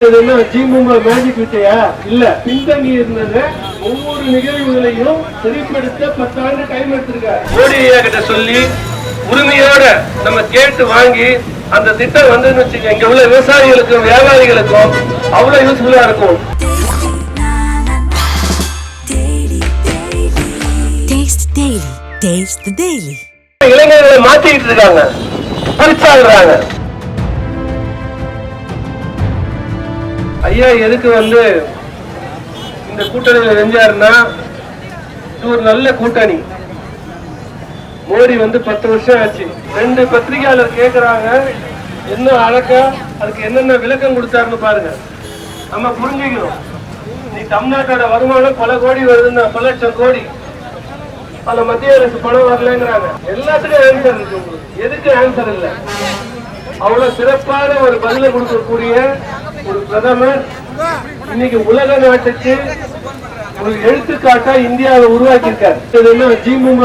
இது என்ன ஜிமுக மேஜிக் வித்தையா இல்ல. பின்தங்கி இருந்தது ஒவ்வொரு நிகழ்வுகளையும் சரிப்படுத்த பத்தாண்டு டைம் எடுத்திருக்காரு. மோடி கிட்ட சொல்லி உரிமையோட நம்ம கேட்டு வாங்கி அந்த திட்டம் வந்துன்னு வச்சுக்க இங்க உள்ள விவசாயிகளுக்கும் வியாபாரிகளுக்கும் அவ்வளவு யூஸ்ஃபுல்லா இருக்கும். இளைஞர்களை மாத்திக்கிட்டு இருக்காங்க. பிரிச்சாடுறாங்க ஐயா எதுக்கு வந்து இந்த கூட்டணியில் செஞ்சாருன்னா இது ஒரு நல்ல கூட்டணி. மோடி வந்து பத்து வருஷம் ஆச்சு. ரெண்டு பத்திரிகையாளர் கேக்குறாங்க. என்ன அழக்க அதுக்கு என்னென்ன விளக்கம் கொடுத்தாருன்னு பாருங்க. நம்ம புரிஞ்சுக்கணும். நீ தமிழ்நாட்டோட வருமானம் பல கோடி வருதுன்னா பல லட்சம் கோடி. பல மத்திய அரசு பணம் வரலங்கிறாங்க. எல்லாத்துக்கும் ஆன்சர் இருக்கு உங்களுக்கு. எதுக்கு ஆன்சர் இல்லை? அவ்வளவு சிறப்பான ஒரு பதில கொடுக்கக்கூடிய ஒரு பிரதமர் இன்னைக்கு உலக நாட்டுக்கு ஒரு எடுத்துக்காட்டா இந்தியாவை உருவாக்கி இருக்காரு இது என்ன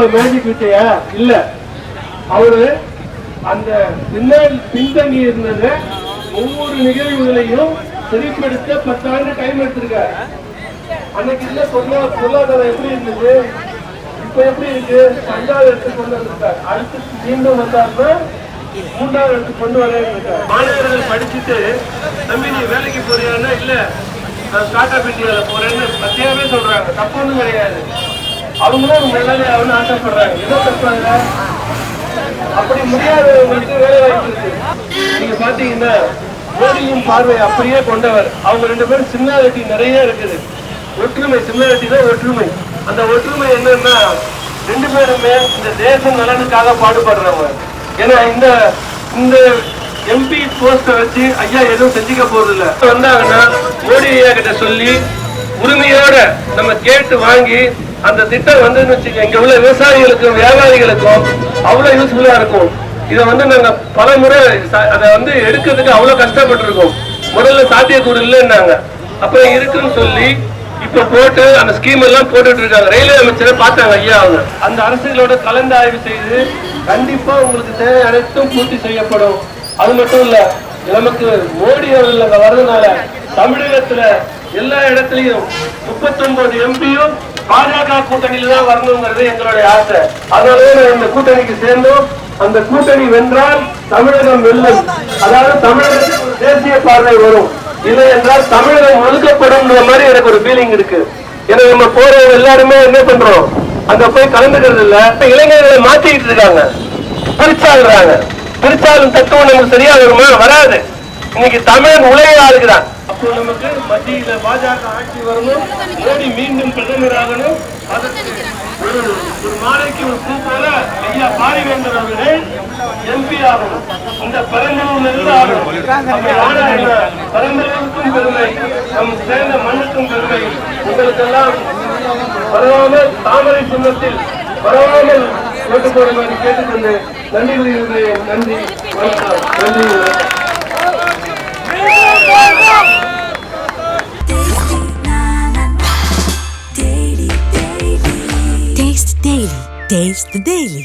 மேஜிக் இல்ல. அவரு அந்த பின்னால் பின்தங்கி இருந்தத ஒவ்வொரு நிகழ்வுகளையும் சரிப்படுத்த பத்தாண்டு டைம் எடுத்திருக்காரு. அன்னைக்கு இல்ல பொருளா- பொருளாதாரம் எப்படி இருந்தது? இப்ப எப்படி இருக்கு? அஞ்சாவது இடத்துக்கு கொண்டு வந்திருக்காரு. அடுத்து மீண்டும் வந்தாருன்னா மூன்றாவது இடத்துக்கு கொண்டு வர இருக்காரு மாணவர்கள் படிச்சுட்டு தம்பி நீ வேலைக்கு போறியான்னா இல்ல நான் டாடா பிடிஆல போறேன்னு பத்தியாவே சொல்றாங்க. தப்பு ஒண்ணும் கிடையாது. அவங்களும் ஒரு முதலாளி ஆகணும்னு ஆசைப்படுறாங்க. ஏதோ தப்பாங்க அப்படி முடியாதவங்களுக்கு வேலை வாய்ப்பு இருக்கு. நீங்க பாத்தீங்கன்னா மோடியின் பார்வை அப்படியே கொண்டவர். அவங்க ரெண்டு பேரும் சின்னாலிட்டி நிறைய இருக்குது. ஒற்றுமை சின்னாலிட்டி தான் ஒற்றுமை. அந்த ஒற்றுமை என்னன்னா ரெண்டு பேருமே இந்த தேச நலனுக்காக பாடுபடுறவங்க. ஏன்னா இந்த இந்த எம்பி போஸ்ட வச்சு ஐயா எதுவும் செஞ்சுக்க போறது இல்ல வந்தாங்கன்னா மோடி ஐயா கிட்ட சொல்லி உரிமையோட நம்ம கேட்டு வாங்கி அந்த திட்டம் வந்துன்னு வச்சுக்க இங்க உள்ள விவசாயிகளுக்கும் வியாபாரிகளுக்கும் அவ்வளவு யூஸ்ஃபுல்லா இருக்கும். இதை வந்து நாங்க பல முறை அதை வந்து எடுக்கிறதுக்கு அவ்வளவு கஷ்டப்பட்டிருக்கோம். முதல்ல சாத்தியக்கூறு இல்லைன்னாங்க. அப்புறம் இருக்குன்னு சொல்லி இப்ப போட்டு அந்த ஸ்கீம் எல்லாம் போட்டுட்டு இருக்காங்க. ரயில்வே அமைச்சரை பார்த்தாங்க ஐயா அவங்க. அந்த அரசுகளோட கலந்து ஆய்வு செய்து கண்டிப்பா உங்களுக்கு தேவை அனைத்தும் பூர்த்தி செய்யப்படும். அது மட்டும் இல்ல நமக்கு மோடி அவர்கள் அங்க வர்றதுனால தமிழகத்துல எல்லா இடத்துலயும் முப்பத்தொன்பது எம்பியும் பாஜக கூட்டணியில தான் வரணுங்கிறது எங்களுடைய ஆசை. அதனாலதான் நான் இந்த கூட்டணிக்கு சேர்ந்தோம். அந்த கூட்டணி வென்றால் தமிழகம் வெல்லும். அதாவது தமிழகத்துக்கு ஒரு தேசிய பார்வை வரும். இல்லை என்றால் தமிழகம் ஒழுக்கப்படும் மாதிரி எனக்கு ஒரு ஃபீலிங் இருக்கு. ஏன்னா நம்ம போற எல்லாருமே என்ன பண்றோம்? அங்க போய் கலந்துக்கிறது இல்ல. இளைஞர்களை மாத்திக்கிட்டு இருக்காங்க. பிரிச்சாடுறாங்க பிரிச்சாலும் தத்துவம் நமக்கு சரியா வருமா? வராது. இன்னைக்கு தமிழன் உலகை இருக்கிறான் அப்போ நமக்கு மத்தியில பாஜக ஆட்சி வரணும். மோடி மீண்டும் பிரதமர் ஆகணும் அதற்கு ஒரு மாலைக்கு ஒரு பூ போல ஐயா பாரிவேந்தர் அவர்களே எம்பி ஆகணும். இந்த பெரம்பலூர்ல இருந்து ஆகணும். அப்படி பெருமை. நம் சேர்ந்த மண்ணுக்கும் பெருமை. உங்களுக்கெல்லாம் வராமல் தாமரை சின்னத்தில் வராமல் ஓட்டு போடுமாறு கேட்டுக்கொண்டு நன்றி கூறுகிறேன். நன்றி வணக்கம் நன்றி Taste Daily. Taste the Daily.